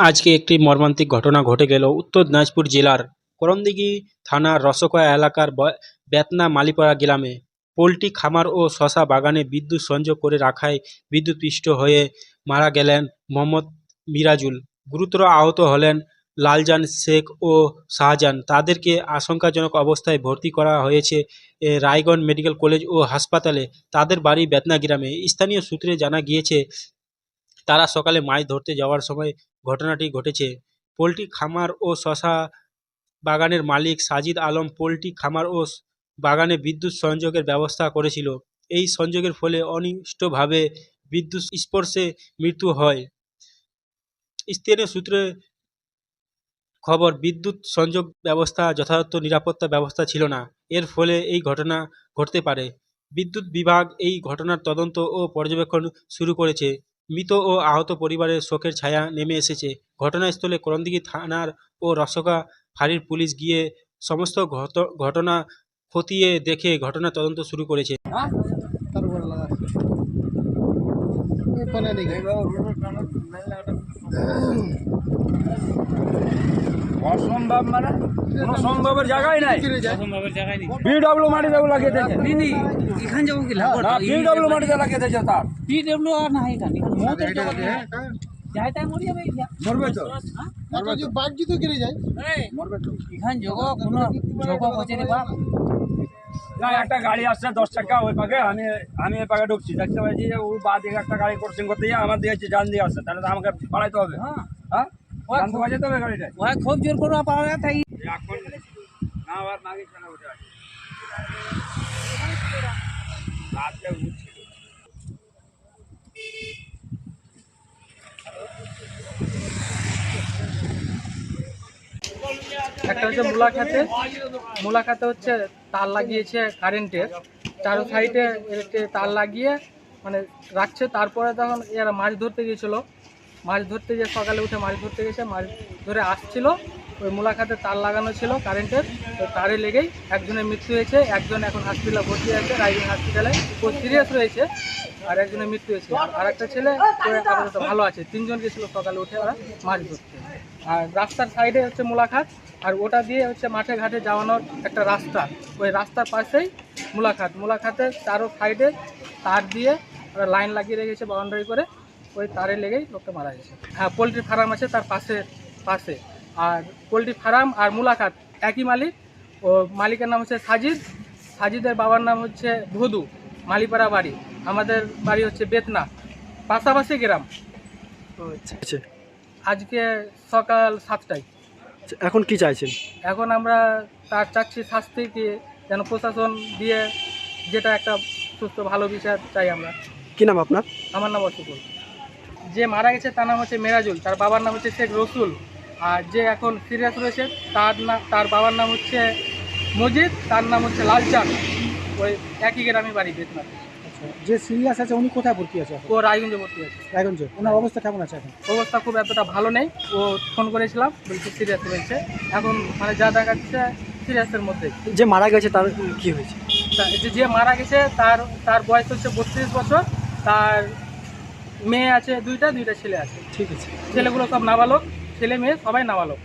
আজকে একটি মর্মান্তিক ঘটনা ঘটে গেল উত্তর দিনাজপুর জেলার করণদিঘি থানার রসকয়া এলাকার বেতনা মালিপাড়া গ্রামে। পোলট্রি খামার ও শশা বাগানে বিদ্যুৎ সংযোগ করে রাখায় বিদ্যুৎপৃষ্ট হয়ে মারা গেলেন মোহাম্মদ মিরাজুল। গুরুতর আহত হলেন লালজান শেখ ও শাহজাহান। তাদেরকে আশঙ্কাজনক অবস্থায় ভর্তি করা হয়েছে রায়গঞ্জ মেডিকেল কলেজ ও হাসপাতালে। তাদের বাড়ি বেতনা গ্রামে। স্থানীয় সূত্রে জানা গিয়েছে তারা সকালে মাছ ধরতে যাওয়ার সময় ঘটনাটি ঘটেছে। পোলট্রি খামার ও শশা বাগানের মালিক সাজিদ আলম পোলট্রি খামার ও বাগানে বিদ্যুৎ সংযোগের ব্যবস্থা করেছিল। এই সংযোগের ফলে অনিষ্টভাবে বিদ্যুৎ স্পর্শে মৃত্যু হয়। স্থানীয় সূত্রে খবর, বিদ্যুৎ সংযোগ ব্যবস্থা যথাযথ নিরাপত্তা ব্যবস্থা ছিল না। এর ফলে এই ঘটনা ঘটতে পারে। বিদ্যুৎ বিভাগ এই ঘটনার তদন্ত ও পর্যবেক্ষণ শুরু করেছে। মৃত ও আহত পরিবারের শোকের ছায়া নেমে এসেছে। ঘটনাস্থলে করণদিঘি থানার ও রসকা ফাঁড়ির পুলিশ গিয়ে সমস্ত ঘট- ঘটনা খতিয়ে দেখে ঘটনা তদন্ত শুরু করেছে। নেই অসম্ভব মানে কোনো সম্ভবের জায়গায় নাই। বিডব্লিউ মাটিতে লাগিয়ে দিয়েছে দিদি এখান যাব কি লাগবে না বিডব্লিউ মাটিতে লাগিয়ে দিয়েছে তার। পিডব্লিউ আর না এখানে। এখান মরবে তো। একটা যদি গিরে যায়। মরবে তো। এখান যোগ কোনো যোগ হচ্ছে রে না একটা গাড়ি আসছে দশ টাকা ওই পাকে। আমি আমি এই পাকে ঢুকছি। দেখতে পাচ্ছি যে ও বা দিকে একটা গাড়ি ক্রসিং করতে আমার দিকে জান দিয়ে আসছে। তাহলে তো আমাকে পালাইতে হবে। হ্যাঁ। হ্যাঁ? খুব জোর করে পাওয়া তাই একটা হচ্ছে মুলাখাতে মুলাখাতে হচ্ছে তার লাগিয়েছে কারেন্টের চারো সাইডে তার লাগিয়ে মানে রাখছে। তারপরে তখন এরা মাছ ধরতে গিয়েছিল। মাছ ধরতে গিয়ে সকালে উঠে মাছ ধরতে গেছে, মাছ ধরে আসছিল, ওই মুলাখাতে তার লাগানো ছিল কারেন্টের, তো তারে লেগেই একজনের মৃত্যু হয়েছে, একজন এখন হসপিটালে ভর্তি আছে রাইজিং হসপিটালে ও সিরিয়াস রয়েছে, আর একজনের মৃত্যু হয়েছে। আর একটা ছেলে আপাতত ভালো আছে, তিনজন গেছিল সকালে উঠে ওরা মাছ ধরতে। আর রাস্তার সাইডে হচ্ছে মুলাখাত আর ওটা দিয়ে হচ্ছে মাঠে ঘাটে যাওয়ানোর একটা রাস্তা। ওই রাস্তার পাশেই মুলাখাত মুলাখাতের চারো সাইডে তার দিয়ে ওরা লাইন লাগিয়ে রেখেছে বাউন্ডারি করে। ওই তারে লেগেই লোকটা মারা গেছে। হ্যাঁ পোলট্রি ফার্ম আছে তার পাশে পাশে। আর পোলট্রি ফার্ম আর মুলাকাত একই মালিক। ও মালিকের নাম হচ্ছে সাজিদ। সাজিদের বাবার নাম হচ্ছে ভদু মালিপাড়া বাড়ি। আমাদের বাড়ি হচ্ছে বেতনা পাশাপাশি গ্রাম। আচ্ছা। আজকে সকাল সাতটায়। এখন কি চাইছেন? এখন আমরা তার চাচ্ছি শাস্তি দিয়ে যেন প্রশাসন দিয়ে যেটা একটা সুস্থ ভালো বিচার চাই আমরা। কি নাম আপনার? আমার নাম অশুকুল যে মারা গেছে তার নাম হচ্ছে মেরাজুল তার বাবার নাম হচ্ছে শেখ রসুল। আর যে এখন সিরিয়াস রয়েছে তার নাম তার বাবার নাম হচ্ছে মজিদ তার নাম হচ্ছে লালচাঁদ। ওই একই গ্রামে বাড়ি বেতনাথ যে সিরিয়াস আছে উনি কোথায় ভর্তি আছে ও রায়গঞ্জে ভর্তি আছে। রায়গঞ্জে। ওনার অবস্থা কেমন আছে এখন? অবস্থা খুব এতটা ভালো নেই। ও ফোন করেছিলাম বলছে সিরিয়াস রয়েছে এখন মানে যা দেখাচ্ছে সিরিয়াসের মধ্যে যে মারা গেছে তার কি হয়েছে? যে মারা গেছে তার তার বয়স হচ্ছে বত্রিশ বছর। তার মেয়ে আছে দুইটা দুইটা ছেলে আছে। ঠিক আছে। ছেলেগুলো সব নাবালক ছেলে মেয়ে সবাই নাবালক।